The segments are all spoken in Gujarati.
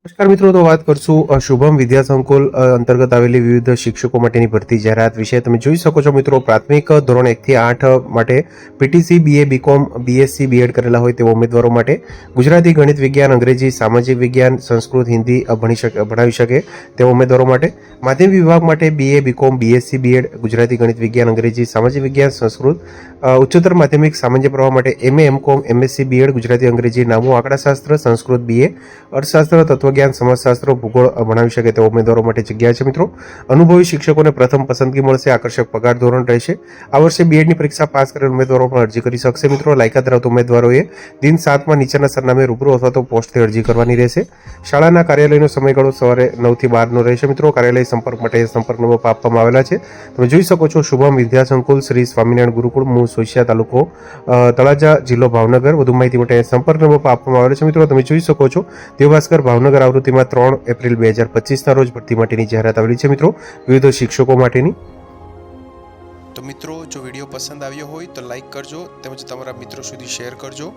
નમસ્કાર મિત્રો, તો વાત કરશું શુભમ વિદ્યા સંકુલ અંતર્ગત આવેલી વિવિધ શિક્ષકો માટેની ભરતી જાહેરાત વિશે. તમે જોઈ શકો છો મિત્રો, પ્રાથમિક ધોરણ એકથી આઠ માટે PTC, BA, BCom, BSc, BEd કરેલા હોય તેવા ઉમેદવારો માટે ગુજરાતી ગણિત વિજ્ઞાન, અંગ્રેજી, સામાજિક વિજ્ઞાન, સંસ્કૃત, હિન્દી ભણી શકે ભણાવી શકે તેવા ઉમેદવારો માટે. માધ્યમિક વિભાગ માટે BA, BCom, BSc, BEd, Gujarati ગણિત વિજ્ઞાન, અંગ્રેજી, સામાજિક વિજ્ઞાન, સંસ્કૃત ઉચ્ચતર માધ્યમિક સામાન્ય પ્રવાહ માટે MA, MCom, MSc, BEd, Gujarati, અંગ્રેજી, નામું, આંકડાશાસ્ત્ર, સંસ્કૃત, બીએ, અર્થશાસ્ત્ર તત્વજ્ઞાન સમાજશાસ્ત્ર, ભૂગોળ ભણાવી શકે તેવા ઉમેદવારો માટે જગ્યા છે મિત્રો. અનુભવી શિક્ષકોને પ્રથમ પસંદગી મળશે, આકર્ષક પગાર ધોરણ રહેશે. આ વર્ષે બીએડની પરીક્ષા પાસ કરેલ ઉમેદવારો પણ અરજી કરી શકશે મિત્રો. લાયકાત ધરાવતા ઉમેદવારોએ દિન સાતમાં નીચેના સરનામે રૂબરૂ અથવા તો પોસ્ટથી અરજી કરવાની રહેશે. શાળાના કાર્યાલયનો સમયગાળો સવારે નવથી બારનો રહેશે મિત્રો. કાર્યાલય સંપર્ક માટે સંપર્ક નંબર આપવામાં આવેલા છે. તમે જોઈ શકો છો શુભમ વિદ્યા સંકુલ, શ્રી સ્વામિનારાયણ ગુરુકુળ મૂળ સોશિયા તાલુકો તળાજા જિલ્લો ભાવનગર. વધુ માહિતી માટે સંપર્ક નંબર આપવામાં આવેલો છે મિત્રો. તમે જોઈ શકો છો દેવભાસ્કર ભાવનગર આવૃત્તિમાં ત્રણ એપ્રિલ બે હજાર પચીસના રોજ ભરતી માટેની જાહેરાત આવેલી છે મિત્રો. વિવિધ શિક્ષકો માટેની. તો મિત્રો, જો વીડિયો પસંદ આવ્યો હોય તો લાઈક કરજો તેમજ તમારા મિત્રો સુધી શેર કરજો.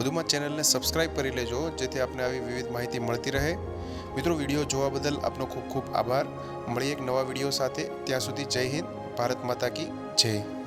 વધુમાં ચેનલને સબસ્ક્રાઇબ કરી લેજો, જેથી આપને આવી વિવિધ માહિતી મળતી રહે. મિત્રો, વીડિયો જોવા બદલ આપનો ખૂબ ખૂબ આભાર. મળીએ એક નવા વીડિયો સાથે. ત્યાં સુધી જય હિન્દ, ભારત માતા કી જય.